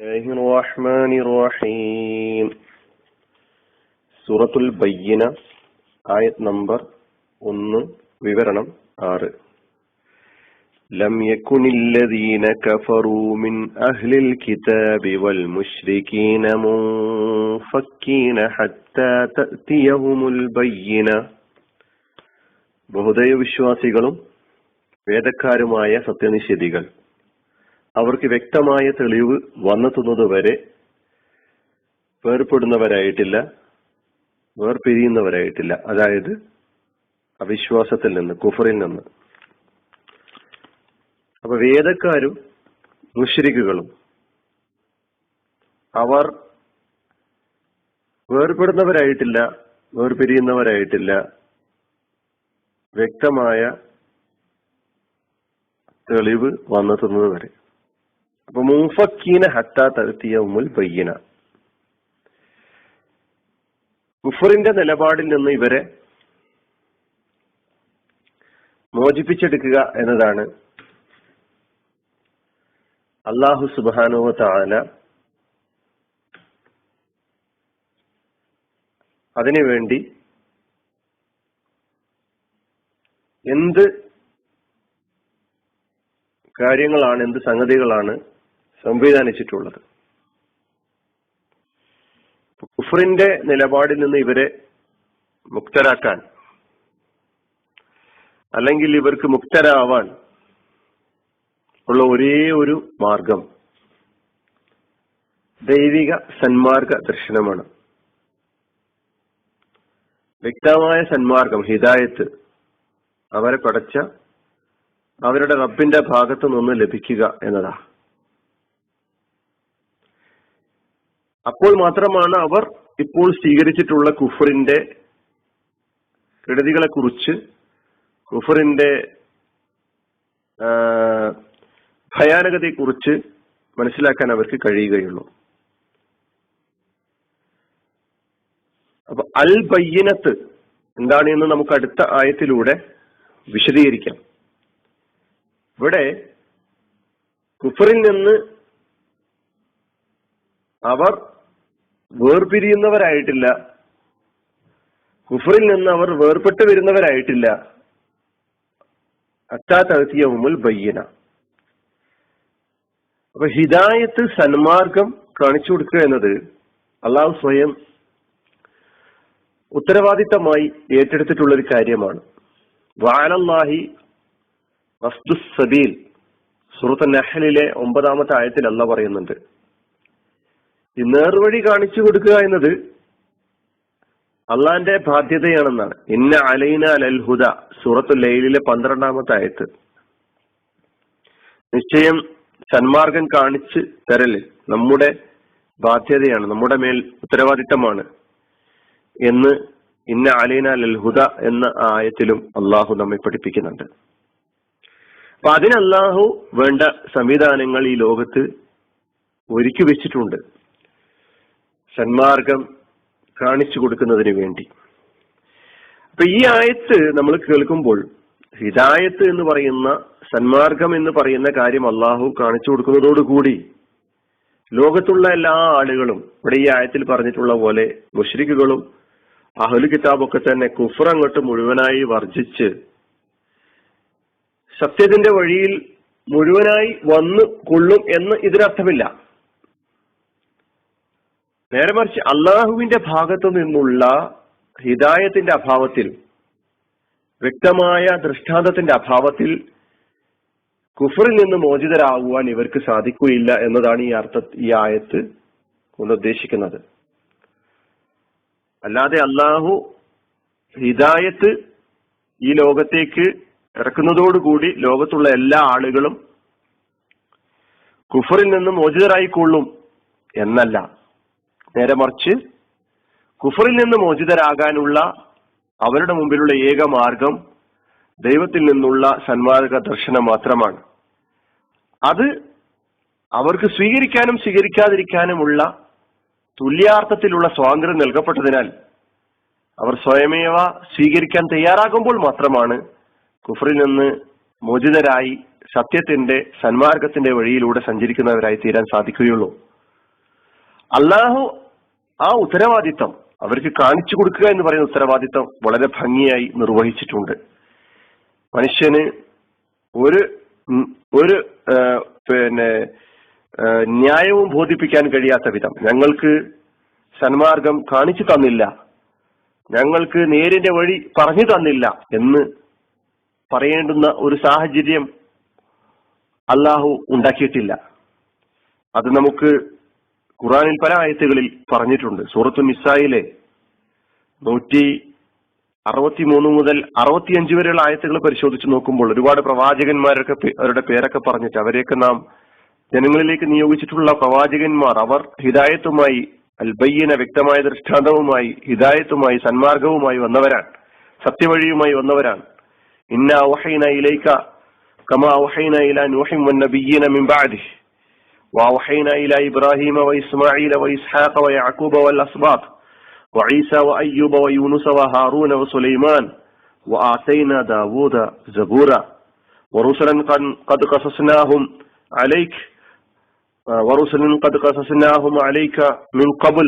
الله الرحمن الرحيم സൂറത്തുൽ ബയ്യന ആയത് നമ്പർ ഒന്ന് വിവരണം ആറ് لم يكن الذين كفروا من أهل الكتاب والمشركين منفكين حتى تأتيهم البينة ബഹുദൈവ വിശ്വാസികളും വേദക്കാരുമായ സത്യനിഷേധികൾ അവർക്ക് വ്യക്തമായ തെളിവ് വന്നെത്തുന്നത് വരെ വേർപ്പെടുന്നവരായിട്ടില്ല വേർപിരിയുന്നവരായിട്ടില്ല. അതായത് അവിശ്വാസത്തിൽ നിന്ന് കുഫറിൽ നിന്ന്. അപ്പൊ വേദക്കാരും മുഷരിക്കുകളും അവർ വേർപെടുന്നവരായിട്ടില്ല വേർപിരിയുന്നവരായിട്ടില്ല വ്യക്തമായ തെളിവ് വന്നെത്തുന്നത് വരെ. അപ്പൊ മുഫക്കീന ഹത്താ തരുത്തിയ ഉമ്മുൽ ബയ്യന. കുഫറിന്റെ നിലപാടിൽ നിന്ന് ഇവരെ മോചിപ്പിച്ചെടുക്കുക എന്നതാണ് അള്ളാഹു സുബാനുവ താല അതിനുവേണ്ടി എന്ത് കാര്യങ്ങളാണ് എന്ത് സംഗതികളാണ് സംവിധാനിച്ചിട്ടുള്ളത്. കുഫറിന്റെ നിലപാടിൽ നിന്ന് ഇവരെ മുക്തരാക്കാൻ അല്ലെങ്കിൽ ഇവർക്ക് മുക്തരാവാൻ ഉള്ള ഒരേ ഒരു മാർഗം ദൈവിക സന്മാർഗ ദർശനമാണ്. വ്യക്തമായ സന്മാർഗം ഹിദായത്ത് അവരെ പടച്ച അവരുടെ റബ്ബിന്റെ ഭാഗത്തു നിന്ന് ലഭിക്കുക എന്നതാ അപ്പോൾ മാത്രമാണ് അവർ ഇപ്പോൾ സ്വീകരിച്ചിട്ടുള്ള കുഫറിന്റെ കെടുതികളെ കുറിച്ച് കുഫറിന്റെ ഭയാനകതയെ കുറിച്ച് മനസ്സിലാക്കാൻ അവർക്ക് കഴിയുകയുള്ളൂ. അപ്പൊ അൽ ബയ്യനത്ത് എന്താണ് എന്ന് നമുക്ക് അടുത്ത ആയത്തിലൂടെ വിശദീകരിക്കാം. ഇവിടെ കുഫറിൽ നിന്ന് അവർ വേർപിരിയുന്നവരായിട്ടില്ല. കുഫറിൽ നിന്ന് അവർ വേർപെട്ട് വരുന്നവരായിട്ടില്ല. അത്താത്തഴത്തിയ ഉമുൽ ബയ്യന. അപ്പൊ ഹിദായത്ത് സന്മാർഗം കാണിച്ചു കൊടുക്കുക എന്നത് അള്ളാഹു സ്വയം ഉത്തരവാദിത്തമായി ഏറ്റെടുത്തിട്ടുള്ള ഒരു കാര്യമാണ് വസ്തു സബീൽ സുഹൃത്ത് നഹലിലെ ഒമ്പതാമത്തെ ആയത്തിൽ അല്ല പറയുന്നുണ്ട്. ഈ നേർവഴി കാണിച്ചു കൊടുക്കുക എന്നത് അള്ളാന്റെ ബാധ്യതയാണെന്നാണ്. ഇന്ന അലൈന ലൽഹുദ സൂറത്തു ലൈലിലെ പന്ത്രണ്ടാമത്തെ ആയത്ത്. നിശ്ചയം സന്മാർഗം കാണിച്ച് തരൽ നമ്മുടെ ബാധ്യതയാണ് നമ്മുടെ മേൽ ഉത്തരവാദിത്തമാണ് എന്ന് ഇന്ന അലൈന ലൽഹുദ എന്ന ആയത്തിലും അള്ളാഹു നമ്മെ പഠിപ്പിക്കുന്നുണ്ട്. അപ്പൊ അതിന് അള്ളാഹു വേണ്ട സംവിധാനങ്ങൾ ഈ ലോകത്ത് ഒരുക്കി വെച്ചിട്ടുണ്ട്. സന്മാർഗം കാണിച്ചു കൊടുക്കുന്നതിന് വേണ്ടി. അപ്പൊ ഈ ആയത്ത് നമ്മൾ കേൾക്കുമ്പോൾ ഹിദായത്ത് എന്ന് പറയുന്ന സന്മാർഗം എന്ന് പറയുന്ന കാര്യം അള്ളാഹു കാണിച്ചു കൊടുക്കുന്നതോടുകൂടി ലോകത്തുള്ള എല്ലാ ആളുകളും ഇവിടെ ഈ ആയത്തിൽ പറഞ്ഞിട്ടുള്ള പോലെ മുഷ്രിഖുകളും അഹുൽ കിതാബൊക്കെ തന്നെ കുഫർ അങ്ങോട്ട് മുഴുവനായി വർജിച്ച് സത്യത്തിന്റെ വഴിയിൽ മുഴുവനായി വന്നു കൊള്ളും എന്ന് ഇതിനർത്ഥമില്ല. നേരെ മറിച്ച് അള്ളാഹുവിന്റെ ഭാഗത്തു നിന്നുള്ള ഹിദായത്തിന്റെ അഭാവത്തിൽ വ്യക്തമായ ദൃഷ്ടാന്തത്തിന്റെ അഭാവത്തിൽ കുഫറിൽ നിന്ന് മോചിതരാകുവാൻ ഇവർക്ക് സാധിക്കുകയില്ല എന്നതാണ് ഈ അർത്ഥ ഈ ആയത്ത് കൊണ്ട് ഉദ്ദേശിക്കുന്നത്. അല്ലാതെ അള്ളാഹു ഹിദായത്ത് ഈ ലോകത്തേക്ക് ഇറക്കുന്നതോടുകൂടി ലോകത്തുള്ള എല്ലാ ആളുകളും കുഫറിൽ നിന്ന് മോചിതരായിക്കൊള്ളും എന്നല്ല. നേരെ മറിച്ച് കുഫറിൽ നിന്ന് മോചിതരാകാനുള്ള അവരുടെ മുമ്പിലുള്ള ഏക മാർഗം ദൈവത്തിൽ നിന്നുള്ള സന്മാർഗ ദർശനം മാത്രമാണ്. അത് അവർക്ക് സ്വീകരിക്കാനും സ്വീകരിക്കാതിരിക്കാനുമുള്ള തുല്യാർത്ഥത്തിലുള്ള സ്വാതന്ത്ര്യം നൽകപ്പെട്ടതിനാൽ അവർ സ്വയമേവ സ്വീകരിക്കാൻ തയ്യാറാകുമ്പോൾ മാത്രമാണ് കുഫറിൽ നിന്ന് മോചിതരായി സത്യത്തിന്റെ സന്മാർഗത്തിന്റെ വഴിയിലൂടെ സഞ്ചരിക്കുന്നവരായി തീരാൻ സാധിക്കുകയുള്ളൂ. അള്ളാഹു ആ ഉത്തരവാദിത്തം അവർക്ക് കാണിച്ചു കൊടുക്കുക എന്ന് പറയുന്ന ഉത്തരവാദിത്തം വളരെ ഭംഗിയായി നിർവഹിച്ചിട്ടുണ്ട്. മനുഷ്യന് ഒരു ഒരു പിന്നെ ന്യായവും ബോധിപ്പിക്കാൻ കഴിയാത്ത വിധം ഞങ്ങൾക്ക് സന്മാർഗം കാണിച്ചു തന്നില്ല. ഞങ്ങൾക്ക് നേരിന്റെ വഴി പറഞ്ഞു തന്നില്ല എന്ന് പറയേണ്ടുന്ന ഒരു സാഹചര്യം അള്ളാഹു ഉണ്ടാക്കിയിട്ടില്ല. അത് നമുക്ക് ഖുറാനിൽ പല ആയത്തുകളിൽ പറഞ്ഞിട്ടുണ്ട്. സൂറത്തു മിസായിലെ നൂറ്റി അറുപത്തിമൂന്ന് മുതൽ അറുപത്തിയഞ്ച് വരെയുള്ള ആയത്തുകൾ പരിശോധിച്ച് നോക്കുമ്പോൾ ഒരുപാട് പ്രവാചകന്മാരൊക്കെ അവരുടെ പേരൊക്കെ പറഞ്ഞിട്ട് അവരെയൊക്കെ നാം ജനങ്ങളിലേക്ക് നിയോഗിച്ചിട്ടുള്ള പ്രവാചകന്മാർ അവർ ഹിദായത്തുമായി അൽബയ്യന വ്യക്തമായ ദൃഷ്ടാന്തവുമായി ഹിദായത്തുമായി സന്മാർഗവുമായി വന്നവരാണ്. സത്യവഴിയുമായി വന്നവരാണ്. ഇന്ന ഔഹൈന ഇലൈക കമാ ഔഹൈന ഇല നൂഹിം വന്നബിയ്യന മിൻ ബഅദിഹി وأوحينا إلى إبراهيم وإسماعيل وإسحاق ويعقوب والأسباط وعيسى وأيوب ويونس وهارون وسليمان وآتينا داود زبورا ورسلا قد قصصناهم عليك ورسلا قد قصصناهم عليك من قبل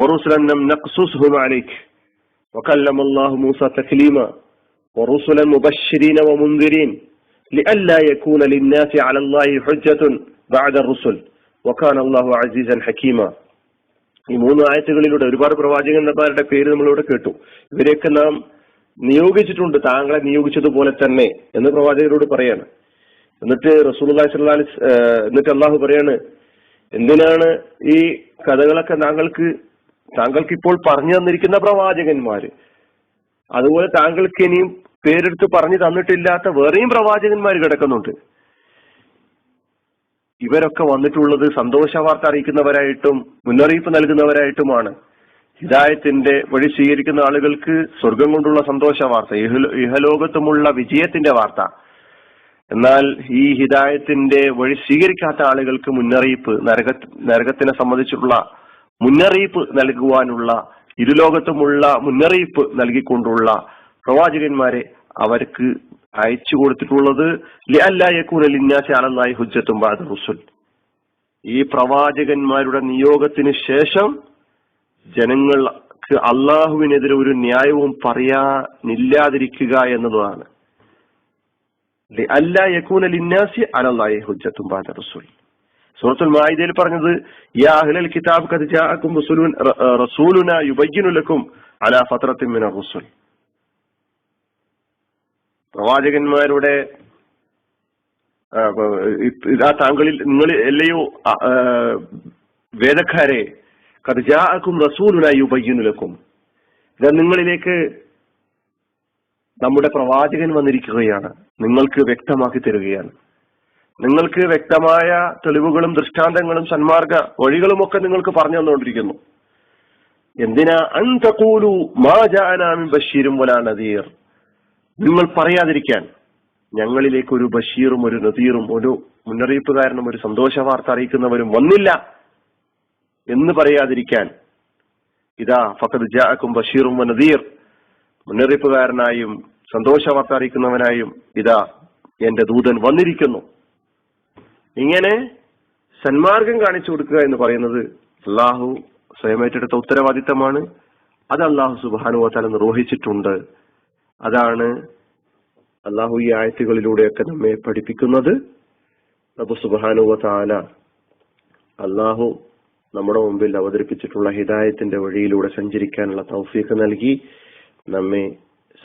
ورسلا لم نقصصهم عليك. وكلم الله موسى تكليما ورسلا مبشرين ومنذرين لئلا يكون للناس على الله حجة ബാദ റുസുൽ വഖാൻ അള്ളാഹു അസീസൻ ഹക്കീമ ഈ മൂന്ന് ആയത്തുകളിലൂടെ ഒരുപാട് പ്രവാചകന്മാരുടെ പേര് നമ്മളിവിടെ കേട്ടു. ഇവരെയൊക്കെ നാം നിയോഗിച്ചിട്ടുണ്ട്. താങ്കളെ നിയോഗിച്ചതുപോലെ തന്നെ എന്ന് പ്രവാചകരോട് പറയാണ്. എന്നിട്ട് റസൂലി സ്വലാലി എന്നിട്ട് അള്ളാഹു പറയാണ് എന്തിനാണ് ഈ കഥകളൊക്കെ താങ്കൾക്ക് താങ്കൾക്ക് ഇപ്പോൾ പറഞ്ഞു തന്നിരിക്കുന്ന പ്രവാചകന്മാര് അതുപോലെ താങ്കൾക്ക് ഇനിയും പേരെടുത്ത് പറഞ്ഞു തന്നിട്ടില്ലാത്ത വേറെയും പ്രവാചകന്മാർ കിടക്കുന്നുണ്ട്. ഇവരൊക്കെ വന്നിട്ടുള്ളത് സന്തോഷ വാർത്ത അറിയിക്കുന്നവരായിട്ടും മുന്നറിയിപ്പ് നൽകുന്നവരായിട്ടുമാണ്. ഹിദായത്തിന്റെ വഴി സ്വീകരിക്കുന്ന ആളുകൾക്ക് സ്വർഗം കൊണ്ടുള്ള സന്തോഷ വാർത്ത ഇഹലോകത്തുമുള്ള വിജയത്തിന്റെ വാർത്ത. എന്നാൽ ഈ ഹിദായത്തിന്റെ വഴി സ്വീകരിക്കാത്ത ആളുകൾക്ക് മുന്നറിയിപ്പ് നരക നരകത്തിനെ സംബന്ധിച്ചുള്ള മുന്നറിയിപ്പ് നൽകുവാനുള്ള ഇരുലോകത്തുമുള്ള മുന്നറിയിപ്പ് നൽകിക്കൊണ്ടുള്ള പ്രവാചകന്മാരെ അവർക്ക് അയച്ചു കൊടുത്തിട്ടുള്ളത് അലല്ലായി ഹുജ്ജത്തും ബാദ റുസുൽ. ഈ പ്രവാചകന്മാരുടെ നിയോഗത്തിന് ശേഷം ജനങ്ങൾക്ക് അള്ളാഹുവിനെതിരെ ഒരു ന്യായവും പറയാനില്ലാതിരിക്കുക എന്നതാണ്. അല്ല യക്കൂന ലിന്നാസി അലല്ലാഹി ഹുജ്ജത്തും ബാദ റസൂൽ. സൂറത്തുൽ മായിദയിൽ പറഞ്ഞത് യാ അഹ്ലൽ കിതാബ് ഖദ് ജാഅക്കും റസൂലുന യുബയ്യിനു ലക്കും അലാ ഫത്രത്തിൻ മിനർ റസൂൽ. പ്രവാചകന്മാരുടെ ഇതാ താങ്കളിൽ നിങ്ങൾ എല്ലയോ വേദക്കാരെ കർജാക്കും റസൂലുനായി ഉപയ്യുന്നുലക്കും ഇതാ നിങ്ങളിലേക്ക് നമ്മുടെ പ്രവാചകൻ വന്നിരിക്കുകയാണ്. നിങ്ങൾക്ക് വ്യക്തമാക്കി തരികയാണ്. നിങ്ങൾക്ക് വ്യക്തമായ തെളിവുകളും ദൃഷ്ടാന്തങ്ങളും സന്മാർഗ വഴികളും ഒക്കെ നിങ്ങൾക്ക് പറഞ്ഞു തന്നുകൊണ്ടിരിക്കുന്നു. എന്തിനാ? അന്തകൂലു മാ ജാനാമിൻ ബഷീരും വലാ നദീർ. നിങ്ങൾ പറയാതിരിക്കാൻ ഞങ്ങളിലേക്ക് ഒരു ബഷീറും ഒരു നദീറും ഒരു മുന്നറിയിപ്പ് കാരണം ഒരു സന്തോഷ വാർത്ത അറിയിക്കുന്നവരും വന്നില്ല എന്ന് പറയാതിരിക്കാൻ. ഇതാ ഫഖദ് ജാക്കും ബഷീറും നദീർ മുന്നറിയിപ്പുകാരനായും സന്തോഷ വാർത്ത അറിയിക്കുന്നവനായും ഇതാ എന്റെ ദൂതൻ വന്നിരിക്കുന്നു. ഇങ്ങനെ സന്മാർഗം കാണിച്ചു കൊടുക്കുക എന്ന് പറയുന്നത് അള്ളാഹു സ്വയമേറ്റെടുത്ത ഉത്തരവാദിത്തമാണ്. അത് അള്ളാഹു സുബാനുവത്താൽ നിർവഹിച്ചിട്ടുണ്ട്. അതാണ് അള്ളാഹു ഈ ആയത്തുകളിലൂടെയൊക്കെ നമ്മെ പഠിപ്പിക്കുന്നത്. അപ്പൊ സുബാനുവ താല അള്ളാഹു നമ്മുടെ മുമ്പിൽ അവതരിപ്പിച്ചിട്ടുള്ള ഹിദായത്തിന്റെ വഴിയിലൂടെ സഞ്ചരിക്കാനുള്ള തൗഫീഖ് നൽകി നമ്മെ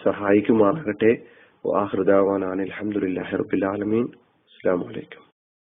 സഹായിക്കുമാറാകട്ടെ. വാഹൃദാവാൻ അലഹമുല്ലാ റബുലാലമീൻ അസ്സാം വലൈക്കും